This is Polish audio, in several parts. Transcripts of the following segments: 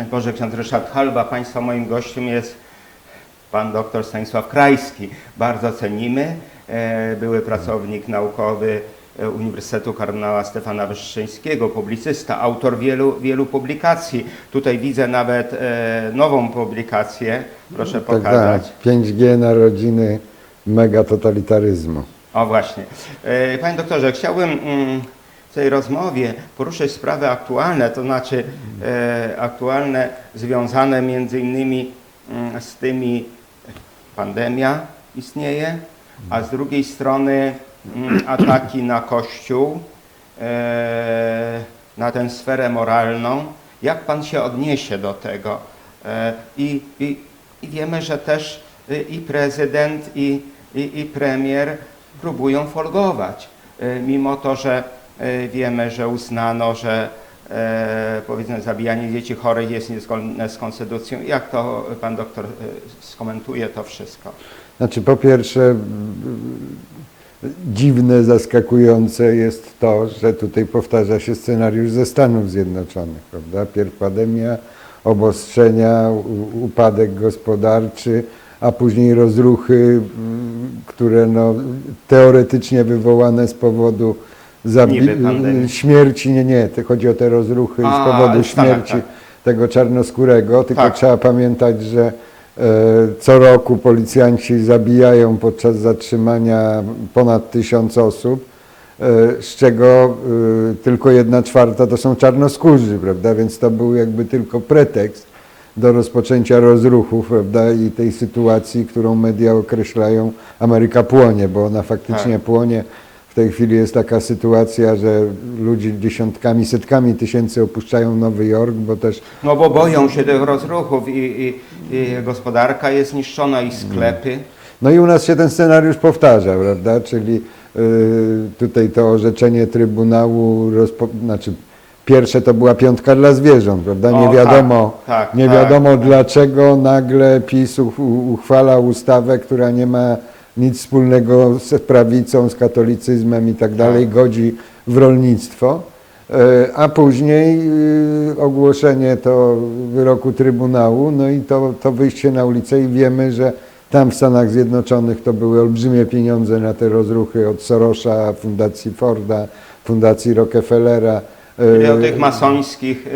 Szczęść Boże, ksiądz Ryszard Halba. Państwa moim gościem jest pan dr Stanisław Krajski. Bardzo cenimy. E, Były pracownik naukowy e, Uniwersytetu Kardynała Stefana Wyszyńskiego, publicysta, autor wielu, wielu publikacji. Tutaj widzę nawet e, nową publikację. Proszę Tak, pokazać. tak. 5G narodziny megatotalitaryzmu. O właśnie. Panie doktorze, chciałbym mm, w tej rozmowie poruszyć sprawy aktualne, to znaczy e, aktualne związane między innymi mm, z tymi pandemia istnieje, a z drugiej strony mm, ataki na Kościół, e, na tę sferę moralną. Jak Pan się odniesie do tego? E, I, i, i wiemy, że też y, i prezydent, i, i, i premier próbują folgować, y, mimo to, że wiemy, że uznano, że e, powiedzmy zabijanie dzieci chorych jest niezgodne z konstytucją. Jak to pan doktor y, skomentuje to wszystko? Znaczy po pierwsze dziwne, zaskakujące jest to, że tutaj powtarza się scenariusz ze Stanów Zjednoczonych, prawda? Pierw pandemia, obostrzenia, upadek gospodarczy, a później rozruchy, które no, teoretycznie wywołane z powodu Pandemii. śmierci, nie, nie, to chodzi o te rozruchy A, z powodu Stanach, śmierci tak. tego czarnoskórego, tylko Tak. trzeba pamiętać, że e, co roku policjanci zabijają podczas zatrzymania ponad tysiąc osób, e, z czego e, tylko jedna czwarta to są czarnoskórzy, prawda? Więc to był jakby tylko pretekst do rozpoczęcia rozruchów, prawda? I tej sytuacji, którą media określają Ameryka płonie, bo ona faktycznie Tak. płonie. W tej chwili jest taka sytuacja, że ludzie dziesiątkami, setkami tysięcy opuszczają Nowy Jork, bo też No bo boją się tych rozruchów i, i, i gospodarka jest niszczona i sklepy. No i u nas się ten scenariusz powtarza, prawda? Czyli y, tutaj to orzeczenie Trybunału, rozpo, znaczy pierwsze to była piątka dla zwierząt, prawda? Nie O, wiadomo, tak, tak, nie tak, wiadomo tak. dlaczego nagle PiS uchwala ustawę, która nie ma nic wspólnego z prawicą, z katolicyzmem i tak dalej, godzi w rolnictwo. E, A później y, ogłoszenie to wyroku Trybunału, no i to, to wyjście na ulicę i wiemy, że tam w Stanach Zjednoczonych to były olbrzymie pieniądze na te rozruchy od Sorosza, Fundacji Forda, Fundacji Rockefellera. E, Czyli o tych masońskich.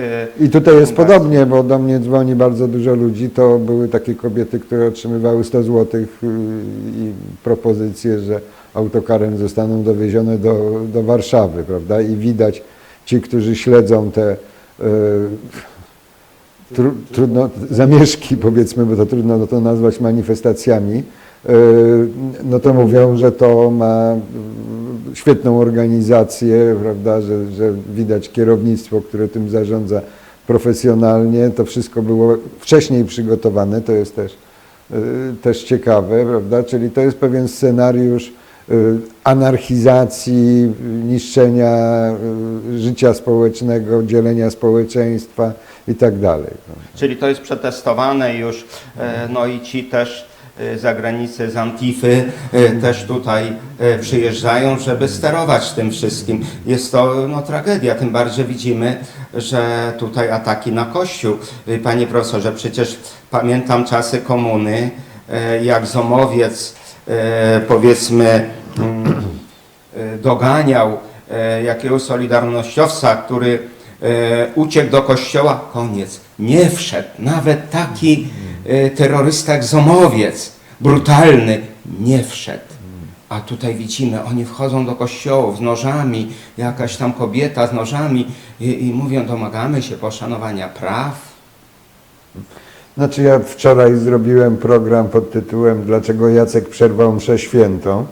y, i tutaj jest podobnie, bo do mnie dzwoni bardzo dużo ludzi. To były takie kobiety, które otrzymywały 100 zł i propozycje, że autokarem zostaną dowiezione do, do Warszawy, prawda? I widać ci, którzy śledzą te e, tru, trudno, zamieszki, powiedzmy, bo to trudno to nazwać manifestacjami, e, no to mówią, że to ma mm, świetną organizację, prawda, że, że widać kierownictwo, które tym zarządza profesjonalnie. To wszystko było wcześniej przygotowane, to jest też, e, też ciekawe, prawda, czyli to jest pewien scenariusz e, anarchizacji, niszczenia życia społecznego, dzielenia społeczeństwa i tak dalej. Czyli to jest przetestowane już, no i ci też e, z zagranicy, z Antify e, też tutaj e, przyjeżdżają, żeby sterować tym wszystkim. Jest to no, tragedia, tym bardziej widzimy, że tutaj ataki na Kościół. Panie profesorze, przecież pamiętam czasy komuny, jak Zomowiec powiedzmy mm, doganiał jakiegoś solidarnościowca, który uciekł do kościoła, koniec. Nie wszedł. Nawet taki terrorysta jak Zomowiec, brutalny, nie wszedł. A tutaj widzimy, oni wchodzą do kościołów z nożami, jakaś tam kobieta z nożami i, i mówią, domagamy się poszanowania praw. Znaczy ja wczoraj zrobiłem program pod tytułem Dlaczego Jacek przerwał mszę świętą,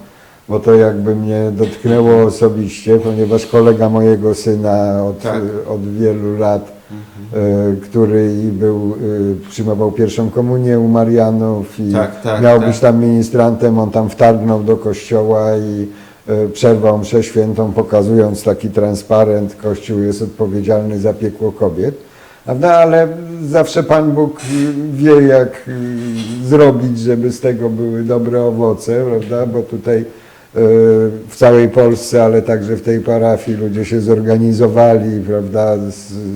bo to jakby mnie dotknęło osobiście, ponieważ kolega mojego syna od, Tak. od wielu lat, e, który był, e, przyjmował pierwszą komunię u Marianów i Tak, tak, miał tak. być tam ministrantem, on tam wtargnął do kościoła i e, przerwał mszę świętą, pokazując taki transparent, Kościół jest odpowiedzialny za piekło kobiet. Prawda? Ale zawsze Pan Bóg wie, jak zrobić, żeby z tego były dobre owoce, prawda? Bo tutaj w całej Polsce, ale także w tej parafii ludzie się zorganizowali, prawda?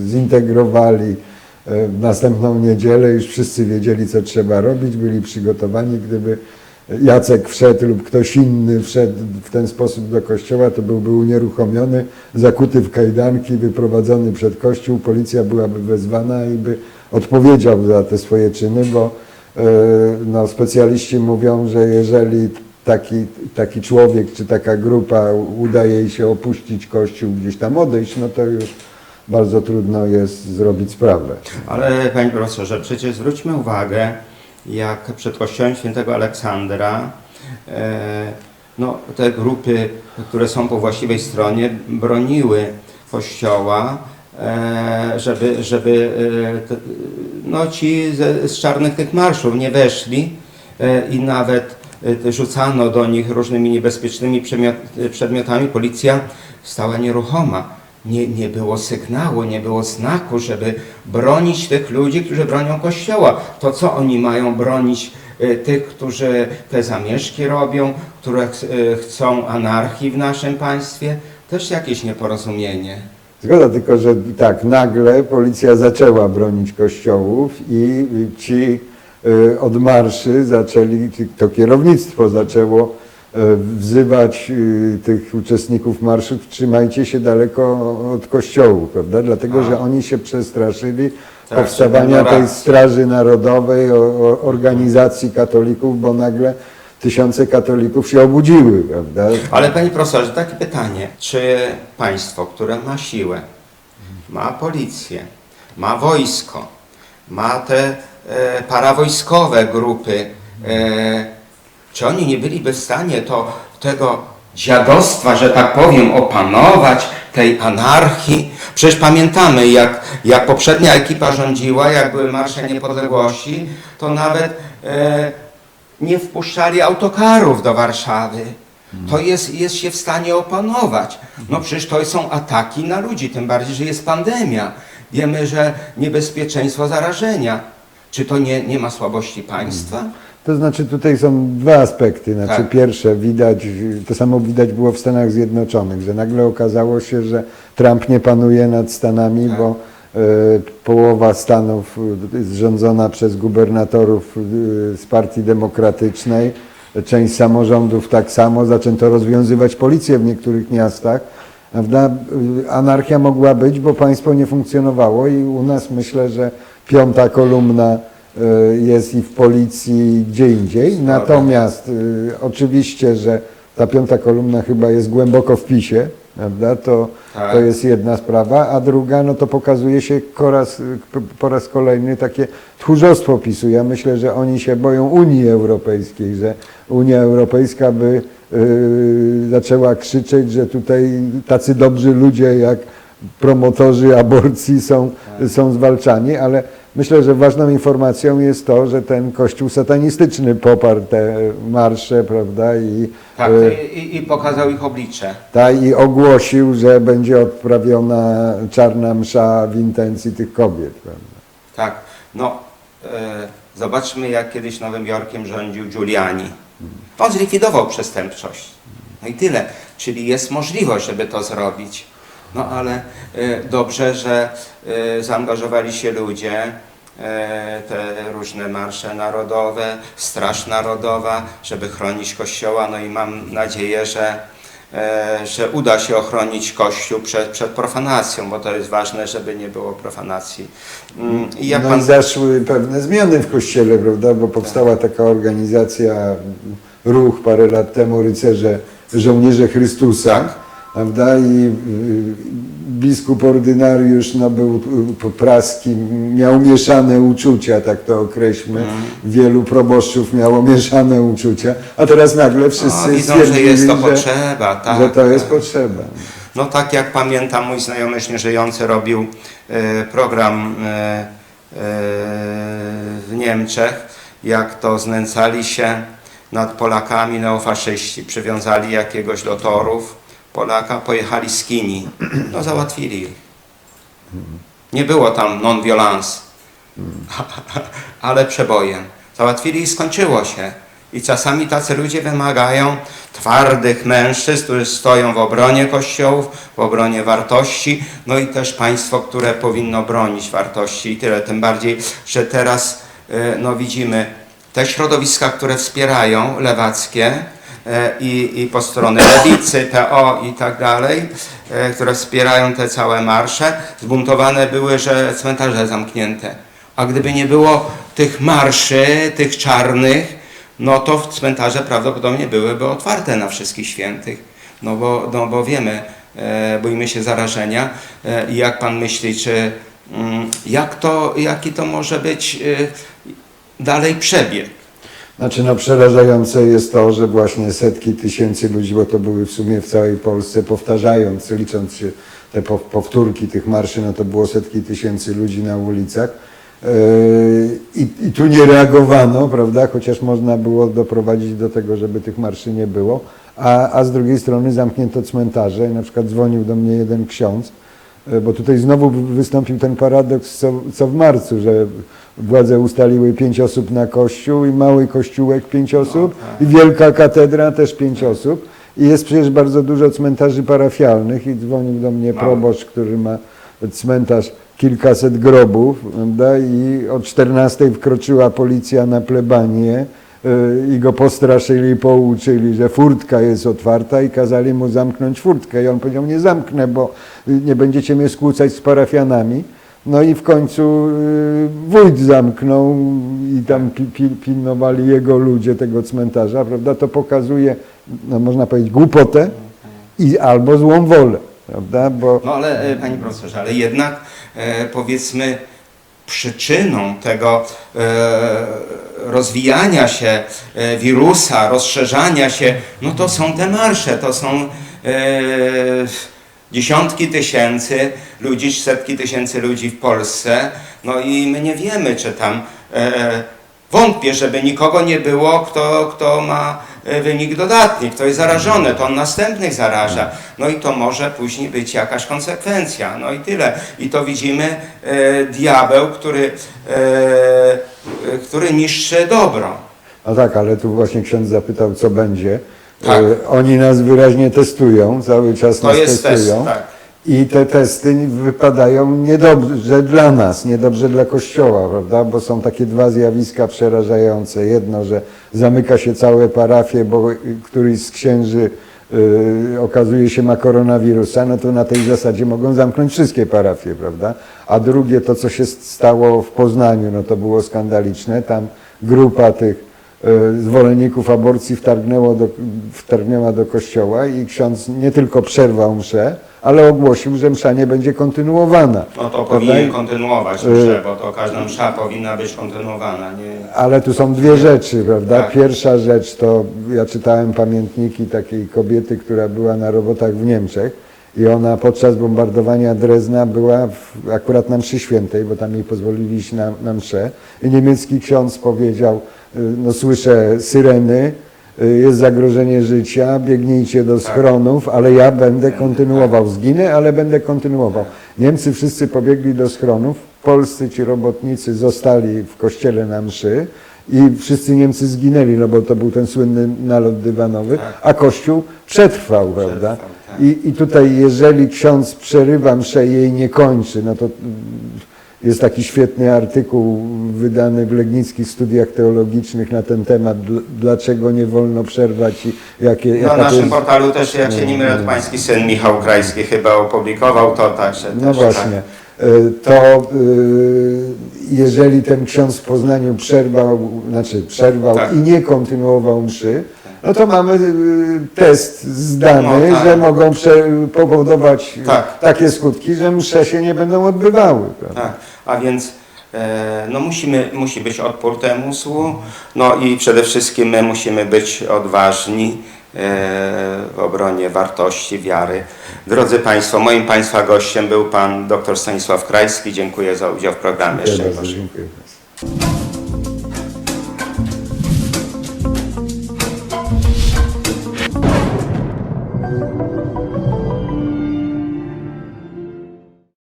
Zintegrowali, e, w następną niedzielę już wszyscy wiedzieli, co trzeba robić, byli przygotowani. Gdyby Jacek wszedł lub ktoś inny wszedł w ten sposób do kościoła, to byłby unieruchomiony, zakuty w kajdanki, wyprowadzony przed kościół, policja byłaby wezwana i by odpowiedział za te swoje czyny, bo e, no, specjaliści mówią, że jeżeli taki, taki człowiek czy taka grupa udaje jej się opuścić kościół, gdzieś tam odejść, no to już bardzo trudno jest zrobić sprawę. Ale panie profesorze, przecież zwróćmy uwagę, jak przed kościołem świętego Aleksandra e, no, te grupy, które są po właściwej stronie, broniły kościoła, e, żeby, żeby e, no, ci z, czarnych tych marszów nie weszli i nawet rzucano do nich różnymi niebezpiecznymi przedmiot, przedmiotami. Policja stała nieruchoma. Nie, nie było sygnału, nie było znaku, żeby bronić tych ludzi, którzy bronią Kościoła. To co oni mają bronić e, tych, którzy te zamieszki robią, które ch- chcą anarchii w naszym państwie? Też jakieś nieporozumienie. Zgoda, tylko że tak, nagle policja zaczęła bronić kościołów i ci y, od marszy zaczęli, to kierownictwo zaczęło y, wzywać y, tych uczestników marszów, trzymajcie się daleko od kościołów, prawda? Dlatego, że oni się przestraszyli Tak, powstawania tej. Straży Narodowej, organizacji katolików, bo nagle tysiące katolików się obudziły, prawda? Ale panie profesorze, takie pytanie. Czy państwo, które ma siłę, ma policję, ma wojsko, ma te parawojskowe grupy, e, czy oni nie byliby w stanie to, tego dziadostwa, że tak powiem, opanować, tej anarchii? Przecież pamiętamy, jak, jak poprzednia ekipa rządziła, jak były marsze niepodległości, to nawet e, nie wpuszczali autokarów do Warszawy. To jest, jest się w stanie opanować. No przecież to są ataki na ludzi, tym bardziej, że jest pandemia. Wiemy, że niebezpieczeństwo zarażenia. Czy to nie, nie ma słabości państwa? To znaczy tutaj są dwa aspekty. Znaczy Tak. pierwsze widać, to samo widać było w Stanach Zjednoczonych, że nagle okazało się, że Trump nie panuje nad Stanami, Tak. bo e, połowa Stanów e, jest rządzona przez gubernatorów e, z Partii Demokratycznej, część samorządów tak samo, zaczęto rozwiązywać policję w niektórych miastach. Prawda? E, Anarchia mogła być, bo państwo nie funkcjonowało i u nas myślę, że piąta kolumna e, jest i w policji, i gdzie indziej. Natomiast y, oczywiście, że ta piąta kolumna chyba jest głęboko w PiSie, prawda? To, Tak. to jest jedna sprawa, a druga, no to pokazuje się po raz, po raz kolejny takie tchórzostwo PiSu. Ja myślę, że oni się boją Unii Europejskiej, że Unia Europejska by y, zaczęła krzyczeć, że tutaj tacy dobrzy ludzie jak promotorzy aborcji są, są zwalczani, ale myślę, że ważną informacją jest to, że ten kościół satanistyczny poparł te marsze, prawda, i, Tak, e, i, i- pokazał ich oblicze. ta, i ogłosił, że będzie odprawiona czarna msza w intencji tych kobiet, prawda. Tak, no e, zobaczmy jak kiedyś Nowym Jorkiem rządził Giuliani. On zlikwidował przestępczość. No i tyle. Czyli jest możliwość, żeby to zrobić. No ale e, dobrze, że e, zaangażowali się ludzie, e, te różne marsze narodowe, Straż Narodowa, żeby chronić Kościoła. No i mam nadzieję, że, że uda się ochronić Kościół przed, przed profanacją, bo to jest ważne, żeby nie było profanacji. Mm, I jak no pan i zaszły pewne zmiany w kościele, prawda, bo powstała taka organizacja, ruch parę lat temu, rycerze, żołnierze Chrystusa, prawda, i y, biskup ordynariusz no, był y, praski, miał mieszane uczucia, tak to określmy. Wielu proboszczów miało mieszane uczucia, a teraz nagle wszyscy No, widzą, że jest to że, potrzeba, tak. że to jest tak. potrzeba. No tak jak pamiętam, mój znajomy już nieżyjący robił e, program e, e, w Niemczech, jak to znęcali się nad Polakami neofaszyści. Przywiązali jakiegoś do torów Polaka, pojechali z Kini. No załatwili. Nie było tam non-violence, ale przebojem. Załatwili i skończyło się. I czasami tacy ludzie wymagają twardych mężczyzn, którzy stoją w obronie kościołów, w obronie wartości, no i też państwo, które powinno bronić wartości i tyle. Tym bardziej, że teraz e, no, widzimy te środowiska, które wspierają lewackie i, i po stronę lewicy, TO i tak dalej, e, które wspierają te całe marsze, zbuntowane były, że cmentarze zamknięte. A gdyby nie było tych marszy, tych czarnych, no to cmentarze prawdopodobnie byłyby otwarte na wszystkich świętych. No bo, no bo wiemy, e, boimy się zarażenia. E, jak pan myśli, czy mm, jak to, jaki to może być e, dalej przebieg? Znaczy no przerażające jest to, że właśnie setki tysięcy ludzi, bo to były w sumie w całej Polsce, powtarzając, licząc się te pow- powtórki tych marszy, no to było setki tysięcy ludzi na ulicach. Yy, I, I tu nie reagowano, prawda, chociaż można było doprowadzić do tego, żeby tych marszy nie było, a, a z drugiej strony zamknięto cmentarze. Na przykład dzwonił do mnie jeden ksiądz, Bo tutaj znowu wystąpił ten paradoks, co, co w marcu, że władze ustaliły pięć osób na kościół i mały kościółek pięć osób i wielka katedra też pięć osób. I jest przecież bardzo dużo cmentarzy parafialnych i dzwonił do mnie Mało. proboszcz, który ma cmentarz kilkaset grobów prawda? i o 14 wkroczyła policja na plebanię y, i go postraszyli pouczyli, że furtka jest otwarta i kazali mu zamknąć furtkę. I on powiedział, nie zamknę, bo y, nie będziecie mnie skłócać z parafianami. No i w końcu y, wójt zamknął i tam pi, pi, pilnowali jego ludzie tego cmentarza, prawda? To pokazuje, no można powiedzieć, głupotę i albo złą wolę, prawda? Bo No ale e, panie profesorze, ale jednak powiedzmy przyczyną tego e, rozwijania się e, wirusa, rozszerzania się, no to są te marsze, to są e, dziesiątki tysięcy ludzi, setki tysięcy ludzi w Polsce, no i my nie wiemy, czy tam wątpię, żeby nikogo nie było, kto, kto ma wynik dodatni, kto jest zarażony, to on następnych zaraża. No i to może później być jakaś konsekwencja. No i tyle. I to widzimy e, diabeł, który, e, e, który niszczy dobro. No tak, ale tu właśnie ksiądz zapytał, co będzie. Tak. E, Oni nas wyraźnie testują, cały czas To nas jest test, testują. tak. I te testy wypadają niedobrze dla nas, niedobrze dla Kościoła, prawda? Bo są takie dwa zjawiska przerażające. Jedno, że zamyka się całe parafie, bo któryś z księży y, okazuje się ma koronawirusa, no to na tej zasadzie mogą zamknąć wszystkie parafie, prawda? A drugie, to co się stało w Poznaniu, no to było skandaliczne. Tam grupa tych zwolenników aborcji wtargnęło do, wtargnęła do kościoła i ksiądz nie tylko przerwał mszę, ale ogłosił, że msza nie będzie kontynuowana. No to powinien kontynuować Y- mszę, bo to każda msza powinna być kontynuowana. Nie, Ale tu są dwie rzeczy, prawda? Tak. Pierwsza rzecz to ja czytałem pamiętniki takiej kobiety, która była na robotach w Niemczech i ona podczas bombardowania Drezna była w, akurat na mszy świętej, bo tam jej pozwolili iść na, na mszę i niemiecki ksiądz powiedział, y, no słyszę syreny, y, jest zagrożenie życia, biegnijcie do schronów, ale ja będę kontynuował. Zginę, ale będę kontynuował. Niemcy wszyscy pobiegli do schronów, polscy ci robotnicy zostali w kościele na mszy i wszyscy Niemcy zginęli, no bo to był ten słynny nalot dywanowy, a kościół przetrwał, prawda? Tak. I, I tutaj jeżeli ksiądz przerywa mszę i jej nie kończy, no to mm, jest taki świetny artykuł wydany w Legnickich Studiach Teologicznych na ten temat, dl- dlaczego nie wolno przerwać i jakie... Na naszym jest- portalu też, jak się nie mylę, to pański syn Michał Krajski chyba opublikował to, także No też, właśnie. Y, To y, jeżeli ten ksiądz w Poznaniu przerwał, znaczy przerwał Tak. i nie kontynuował mszy, no to mamy y, test zdany, No tak. że mogą powodować Tak. takie skutki, że msze się nie będą odbywały. Prawda? Tak, a więc e, no musimy, musi być odpór temu złu, no i przede wszystkim my musimy być odważni e, w obronie wartości, wiary. Drodzy Państwo, moim Państwa gościem był Pan dr Stanisław Krajski. Dziękuję za udział w programie. Dziękuję bardzo, dziękuję.